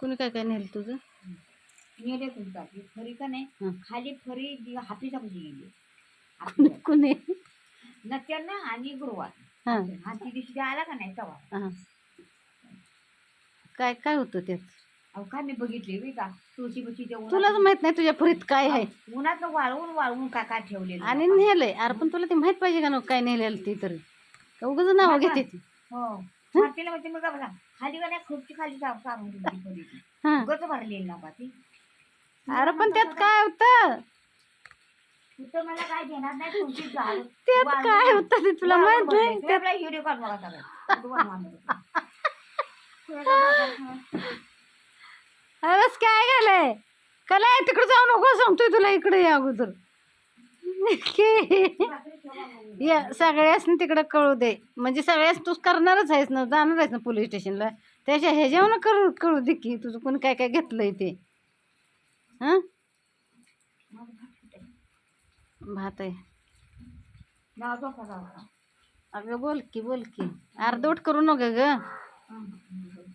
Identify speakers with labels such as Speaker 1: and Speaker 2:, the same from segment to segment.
Speaker 1: कुणी काय काय नेलं तुझं?
Speaker 2: नेले तुमचा फरी का नाही. खाली फरी जी हापीचा कशी गेली
Speaker 1: कुणी कुणी?
Speaker 2: नत्या ना आणि गुरुवार.
Speaker 1: हां.
Speaker 2: हा ती दिवशी आला का नाही तवा
Speaker 1: हां. काय काय होतं त्यात?
Speaker 2: अहो काय मी बघितले बी का? तुळशी बशी
Speaker 1: तुलाच माहीत नाही तुझ्या फरीत काय आहे.
Speaker 2: उन्हात वाळवून वाळवून काय काय ठेवलेलं
Speaker 1: आणि नेलंय. अरे पण तुला ते माहीत पाहिजे का नको? काय नेलेलं ते तरी? उगाच नाव घेते ती?
Speaker 2: हो. मातीला म्हणजे मग बघा खाली का नाही खुर्ची खाली सा- सारून ठेवली ती.
Speaker 1: हां.
Speaker 2: उगाच भरलेली ना ती.
Speaker 1: अरे पण त्यात काय होतं?
Speaker 2: तिथं मला काय देणार नाही तुमची झाड
Speaker 1: त्यात काय होतं ते तुला माहीत नाही
Speaker 2: व्हिडिओ काढ मला सगळं तू मला. तुला
Speaker 1: अरेच काय झालंय? कला तिकडे जाऊ नको सांगतोय तुला इकडे या अगोदर. या सगळ्यासनी तिकडं कळू दे. म्हणजे सगळ्यास तूच करणारच आहेस ना जाणार आहेस ना पोलीस स्टेशनला त्याच्या ह्याच्यावर करू कळू दे की तुझं कोणी काय काय घेतलंय ते. हां? भात आहे. अगं बोल की बोल की. अर्धवट करू नका ग.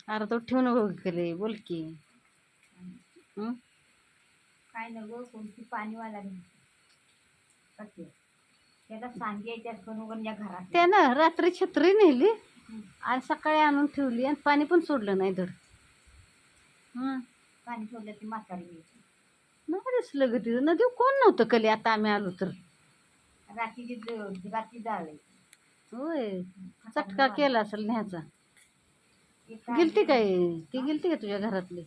Speaker 1: अर्धवट ठेवू नको गेले बोल की.
Speaker 2: काय न कोणती पाणीवाला नाही त्याला सांगायच्या करून या घरात
Speaker 1: त्यानं रात्री छत्री नेली आणि सकाळी आणून ठेवली आणि पाणी पण सोडलं नाही धड. हं
Speaker 2: पाणी सोडलं की म्हातारी.
Speaker 1: नाही दिसलं ग तिथं नदी कोण नव्हतं कली आता आम्ही आलो तर.
Speaker 2: रात्रीची ज- रात्री जाळायची
Speaker 1: होय. चटका केला असेल न्याचा गेलती काय? ती गेलती का तुझ्या घरातली?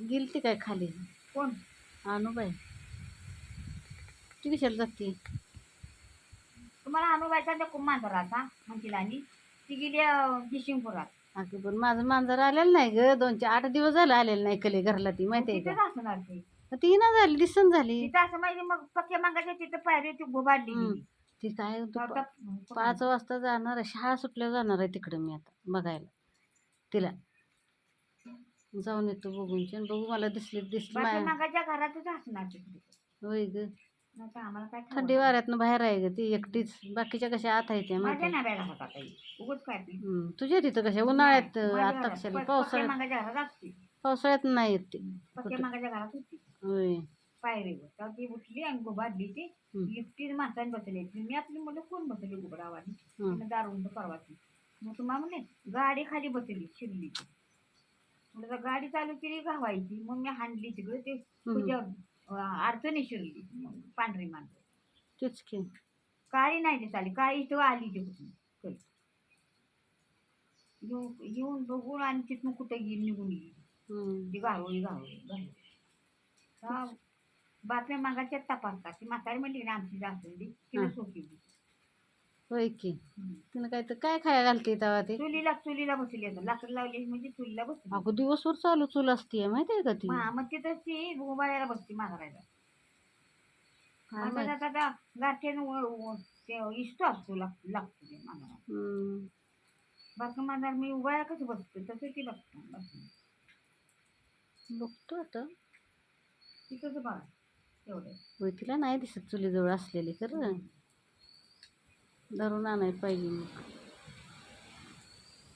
Speaker 1: गेलती काय खाली?
Speaker 2: कोण?
Speaker 1: आणू बाई ती कशाला जाते?
Speaker 2: तुम्हाला अनुभवायचा त्या खूप मांजराचा म्हणतील आणि ती गेली किशिंगपुरात
Speaker 1: अगं पण माझं मांजर आलेलं नाही ग. दोन चार आठ दिवस झालं आलेलं नाही कली घरला ती माहिती आहे
Speaker 2: तिथेच
Speaker 1: का?
Speaker 2: असणार ते.
Speaker 1: ना झाली दिसन झाली.
Speaker 2: तिथं असं माहिती मग पक्के मागायच्या तिथं पायरी ती गोबाडली
Speaker 1: हम्म.
Speaker 2: गेली.
Speaker 1: ती काय तू
Speaker 2: आता
Speaker 1: पाच वाजता जाणार आहे. शाळा सुटल्या जाणार आहे तिकडं मी आता बघायला. तिला. जाऊन येतो बघून. बघू मला दिसली दिसली
Speaker 2: पक्के
Speaker 1: माया.
Speaker 2: मागाच्या घरातच असणार ते तिथे.
Speaker 1: होय ग. थंडी? वाऱ्यातनं बाहेर आहे ग ती एकटीच. बाकीच्या कशा आत आहे त्या माहिती
Speaker 2: माझ्या
Speaker 1: आहे?
Speaker 2: नाव्याला होता ताई उगच काय ती.
Speaker 1: हम्म, तुझ्या तिथं कशा? उन्हाळ्यात
Speaker 2: माझ्या
Speaker 1: आता
Speaker 2: घरात.
Speaker 1: कशाला
Speaker 2: प- पक्के
Speaker 1: पावसाळ्यात
Speaker 2: मागाच्या घरात असते.
Speaker 1: पावसाळ्यात नाही येत ते.
Speaker 2: पक्के
Speaker 1: कुठं.
Speaker 2: मागाच्या घरात होती.
Speaker 1: होय.
Speaker 2: पायरीवर तर ती उठली आणि ती. एकटीच माणसाने बसले मी आपली मुलं कोण बसली परवाची मग तुम्हाला गाडी खाली बसली शिरली गाडी चालू केली घावायची. मग मी हाणली तिकडे ते. तुझ्या अडचणी शिरली पांढरी माणसं
Speaker 1: तेच की
Speaker 2: काळी नाही ते चाली काळी इथं आली ते होती. येऊ- येऊन बघून आणि तिथून कुठं गेली निघून गेली. ती गारोळी हा, बातम्या मागाच्या तपासतात ती म्हातारी म्हणली ना आमची जास्वंदी तिला
Speaker 1: हा.
Speaker 2: सोपी होती.
Speaker 1: होय की. तिनं काय तर काय खाया घालते तेव्हा ते?
Speaker 2: चुलीला चुलीला बसली आता. लाकड लावली म्हणजे चुलीला बसली.
Speaker 1: अगं दिवसभर चालू चूल असते माहिती आहे का ती?
Speaker 2: हा, मग तिथं ती उभारायला बसती माघारायला
Speaker 1: काय
Speaker 2: आता
Speaker 1: माहीत.
Speaker 2: आता आता गाठ्यानं ते इष्ट असतो लाग- लागतो ते माघारा
Speaker 1: हम्म.
Speaker 2: बाकी माझा मी कसं बसतो? तसं ती बसतो बसतो.
Speaker 1: बघतो आता.
Speaker 2: ती कसं बघा एवढं.
Speaker 1: होय तिला नाही दिसत चुलीजवळ असलेली खरं. धरून आणायला पाहिजे मग.